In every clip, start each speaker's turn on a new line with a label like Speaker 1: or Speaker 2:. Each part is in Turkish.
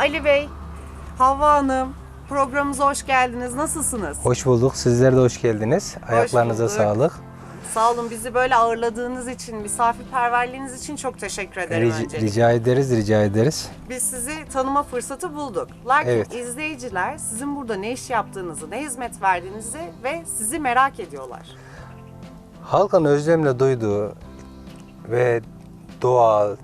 Speaker 1: Ali Bey, Havva Hanım, programımıza hoş geldiniz. Nasılsınız?
Speaker 2: Hoş bulduk. Sizler de hoş geldiniz. Ayaklarınıza
Speaker 1: bulduk.
Speaker 2: sağlık.
Speaker 1: Sağ olun bizi böyle ağırladığınız için, misafirperverliğiniz için çok teşekkür ederim
Speaker 2: Rica,
Speaker 1: öncelikle.
Speaker 2: rica ederiz, rica ederiz.
Speaker 1: Biz sizi tanıma fırsatı bulduk. Lakin
Speaker 2: Evet.
Speaker 1: izleyiciler sizin burada ne iş yaptığınızı, ne hizmet verdiğinizi ve sizi merak ediyorlar.
Speaker 2: Halkın özlemle duyduğu ve doğal,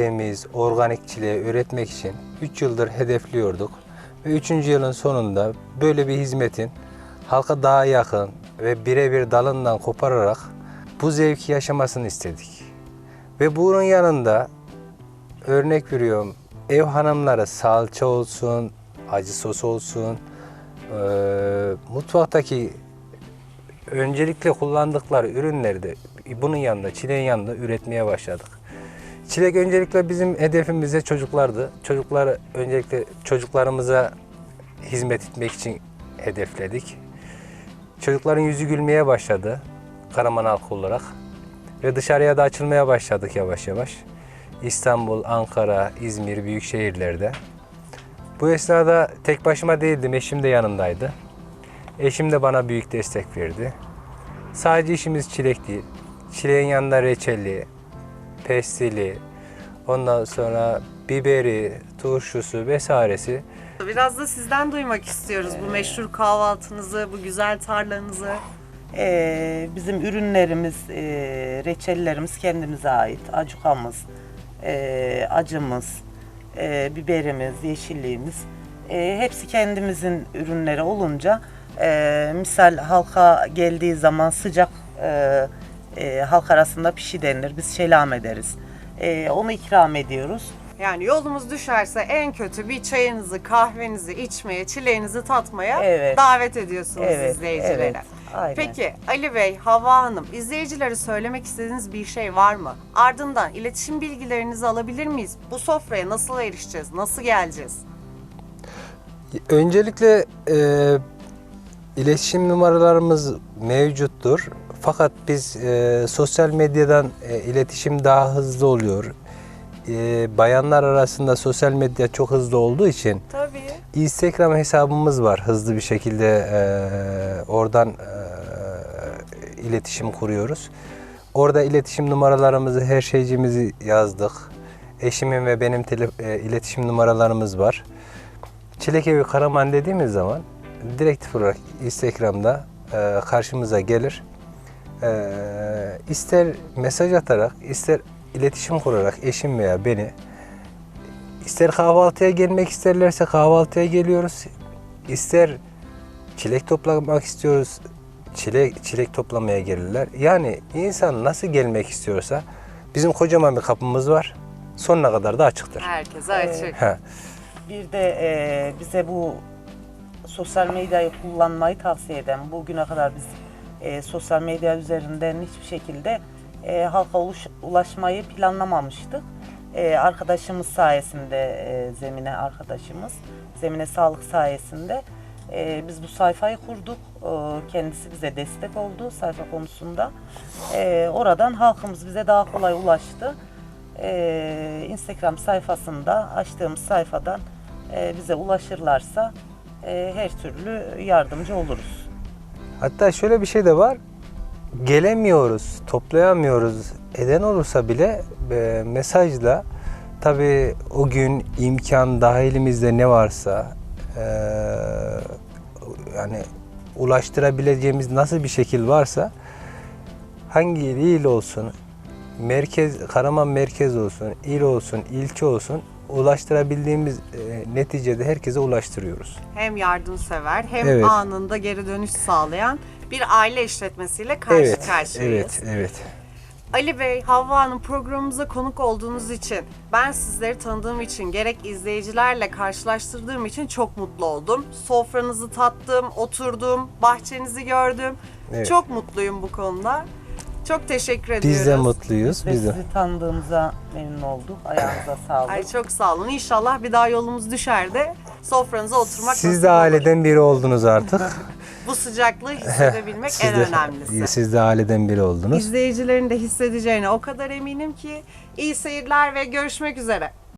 Speaker 2: temiz, organik çileği üretmek için 3 yıldır hedefliyorduk. Ve 3. yılın sonunda böyle bir hizmetin halka daha yakın ve birebir dalından kopararak bu zevki yaşamasını istedik. Ve bunun yanında örnek veriyorum ev hanımları salça olsun, acı sos olsun, eee, mutfaktaki öncelikle kullandıkları ürünleri de bunun yanında, çileğin yanında üretmeye başladık. Çilek öncelikle bizim hedefimizde çocuklardı. Çocuklar öncelikle çocuklarımıza hizmet etmek için hedefledik. Çocukların yüzü gülmeye başladı Karaman halkı olarak. Ve dışarıya da açılmaya başladık yavaş yavaş. İstanbul, Ankara, İzmir büyük şehirlerde. Bu esnada tek başıma değildim, eşim de yanımdaydı. Eşim de bana büyük destek verdi. Sadece işimiz çilek değil. Çileğin yanında reçeli, pestili, ondan sonra biberi, turşusu vesairesi.
Speaker 1: Biraz da sizden duymak istiyoruz bu meşhur kahvaltınızı, bu güzel tarlanızı.
Speaker 3: Ee, bizim ürünlerimiz, e, reçellerimiz kendimize ait. Acukamız, e, acımız, e, biberimiz, yeşilliğimiz. e, hepsi kendimizin ürünleri olunca e, misal halka geldiği zaman sıcak e, e, halk arasında pişi denilir. Biz şelam ederiz. E, onu ikram ediyoruz.
Speaker 1: Yani yolumuz düşerse en kötü bir çayınızı, kahvenizi içmeye, çileğinizi tatmaya
Speaker 3: Evet.
Speaker 1: davet ediyorsunuz
Speaker 3: Evet,
Speaker 1: izleyicilere.
Speaker 3: evet, aynen.
Speaker 1: Peki Ali Bey, Havva Hanım, izleyicilere söylemek istediğiniz bir şey var mı? Ardından iletişim bilgilerinizi alabilir miyiz? Bu sofraya nasıl erişeceğiz? Nasıl geleceğiz?
Speaker 2: Öncelikle e, iletişim numaralarımız mevcuttur. Fakat biz e, sosyal medyadan e, iletişim daha hızlı oluyor. E, bayanlar arasında sosyal medya çok hızlı olduğu için
Speaker 1: Tabii.
Speaker 2: Instagram hesabımız var. Hızlı bir şekilde e, oradan e, iletişim kuruyoruz. Orada iletişim numaralarımızı, her şeycimizi yazdık. Eşimin ve benim tele, e, iletişim numaralarımız var. Çilek Evi Karaman dediğimiz zaman direktif olarak Instagram'da e, karşımıza gelir. E, ister mesaj atarak, ister iletişim kurarak eşim veya beni İster kahvaltıya gelmek isterlerse kahvaltıya geliyoruz. İster çilek toplamak istiyoruz. Çilek, çilek toplamaya gelirler. Yani insan nasıl gelmek istiyorsa bizim kocaman bir kapımız var. Sonuna kadar da açıktır.
Speaker 1: Herkese açık.
Speaker 2: Ha.
Speaker 3: Bir de e, bize bu sosyal medyayı kullanmayı tavsiye eden, bugüne kadar biz e, sosyal medya üzerinden hiçbir şekilde e, halka uluş- ulaşmayı planlamamıştık. E, arkadaşımız sayesinde, e, Zemine arkadaşımız, Zemine Sağlık sayesinde e, biz bu sayfayı kurduk. E, kendisi bize destek oldu sayfa konusunda. E, oradan halkımız bize daha kolay ulaştı. Ee, Instagram sayfasında açtığımız sayfadan e, bize ulaşırlarsa e, her türlü yardımcı oluruz.
Speaker 2: Hatta şöyle bir şey de var. Gelemiyoruz, toplayamıyoruz. Eden olursa bile e, mesajla tabii o gün imkan dahilimizde ne varsa e, yani ulaştırabileceğimiz nasıl bir şekil varsa hangi il olsun, merkez Karaman merkez olsun, il olsun, ilçe olsun ulaştırabildiğimiz e, neticede herkese ulaştırıyoruz.
Speaker 1: Hem yardımsever hem
Speaker 2: Evet.
Speaker 1: anında geri dönüş sağlayan bir aile işletmesiyle karşı
Speaker 2: evet,
Speaker 1: karşıyayız.
Speaker 2: evet, evet.
Speaker 1: Ali Bey, Havva Hanım programımıza konuk olduğunuz için, ben sizleri tanıdığım için, gerek izleyicilerle karşılaştırdığım için çok mutlu oldum. Sofranızı tattım, oturdum, bahçenizi gördüm.
Speaker 2: Evet.
Speaker 1: Çok mutluyum bu konuda. Çok teşekkür ediyoruz.
Speaker 2: Biz de mutluyuz.
Speaker 3: Ve
Speaker 2: Biz de.
Speaker 3: sizi tanıdığımıza memnun olduk. Ayağınıza sağlık.
Speaker 1: Ay çok sağ olun. İnşallah bir daha yolumuz düşer de sofranıza oturmak
Speaker 2: Siz
Speaker 1: nasip
Speaker 2: de
Speaker 1: olur.
Speaker 2: aileden biri oldunuz artık.
Speaker 1: Bu sıcaklığı hissedebilmek
Speaker 2: Siz
Speaker 1: en
Speaker 2: de-
Speaker 1: önemlisi.
Speaker 2: Siz de aileden biri oldunuz.
Speaker 1: İzleyicilerin de hissedeceğine o kadar eminim ki iyi seyirler ve görüşmek üzere.